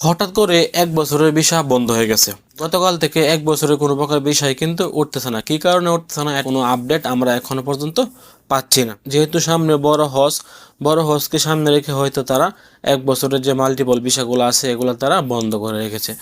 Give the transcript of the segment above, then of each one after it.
হঠাৎ করে এক বছরের ভিসা বন্ধ হয়ে গেছে। গতকাল থেকে এক বছরের কোনো প্রকার বিষয় কিন্তু উঠতেছে না। কি কারণে উঠতেছে না? কোনো আপডেট আমরা এখনও পর্যন্ত পাচ্ছি না। যেহেতু সামনে বড় হজ, বড় হজকে সামনে রেখে হয়তো তারা এক বছরের যে মাল্টিপল ভিসাগুলো আছে, এগুলো তারা বন্ধ করে রেখেছে।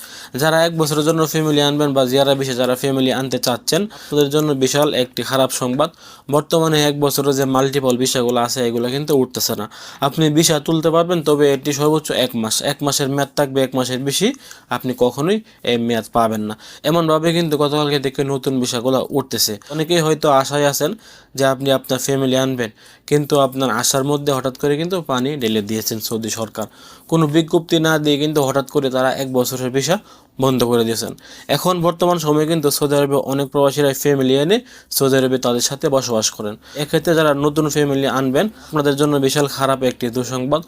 যারা এক বছরের জন্য ফ্যামিলি আনবেন বা জিয়ারা ভিসা যারা ফ্যামিলি আনতে চাচ্ছেন, তাদের জন্য বিশাল একটি খারাপ সংবাদ। বর্তমানে এক বছরের যে মাল্টিপল ভিসাগুলো আছে, এগুলো কিন্তু উঠতেছে না। আপনি ভিসা তুলতে পারবেন, তবে এটি সর্বোচ্চ এক মাস। এক মাসের মেয়াদ থাকবে, এক মাসের বেশি আপনি কখনোই এই মেয়াদ পাবেন না। এমনভাবে কিন্তু গতকালকে দেখে নতুন ভিসাগুলো উঠতেছে। অনেকেই হয়তো আশায় আছেন যে আপনি আপনার ফ্যামিলি আনবেন, কিন্তু আপনার আশার মধ্যে হঠাৎ করে কিন্তু পানি ঢেলে দিয়েছেন সৌদি সরকার। কোনো বিজ্ঞপ্তি না দিয়ে কিন্তু হঠাৎ করে তারা এক বছরের ভিসা বন্ধ করে দিয়েছেন। এখন বর্তমান সময়ে কিন্তু সৌদি আরবে অনেক প্রবাসীরা ফ্যামিলি এনে সৌদি আরবে তাদের সাথে বসবাস করেন। এক্ষেত্রে যারা নতুন ফ্যামিলি আনবেন, আপনাদের জন্য বিশাল খারাপ একটি দুঃসংবাদ।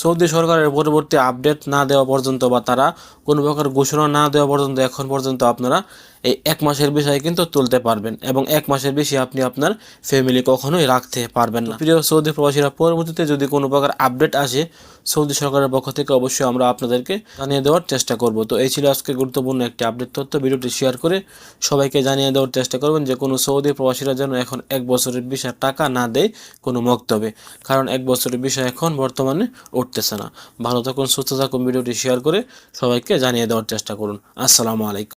সৌদি সরকারের পরবর্তী আপডেট না দেওয়া পর্যন্ত বা তারা কোনো প্রকার ঘোষণা না দেওয়া পর্যন্ত এখন পর্যন্ত আপনারা এই এক মাসের বিষয়ে কিন্তু তুলতে পারবেন এবং এক মাসের বেশি আপনি আপনার ফ্যামিলি কখনোই রাখতে পারবেন না। প্রিয় সৌদি প্রবাসীরা, পরবর্তীতে যদি কোনো প্রকার আপডেট আসে সৌদি সরকারের পক্ষ থেকে, অবশ্যই আমরা আপনাদেরকে জানিয়ে দেওয়ার চেষ্টা করব। তো এই ছিল আজকে গুরুত্বপূর্ণ একটি আপডেট তথ্য। ভিডিওটি শেয়ার করে সবাইকে জানিয়ে দেওয়ার চেষ্টা করবেন যে কোনো সৌদি প্রবাসীরা যেন এখন এক বছরের বিষয় টাকা না দেয় কোনো মক্তবে, কারণ এক বছরের বিষয় এখন বর্তমানে উঠতেছে না। ভালো থাকুন, সুস্থ থাকুন, ভিডিওটি শেয়ার করে সবাইকে জানিয়ে দেওয়ার চেষ্টা করুন। আসসালামু আলাইকুম।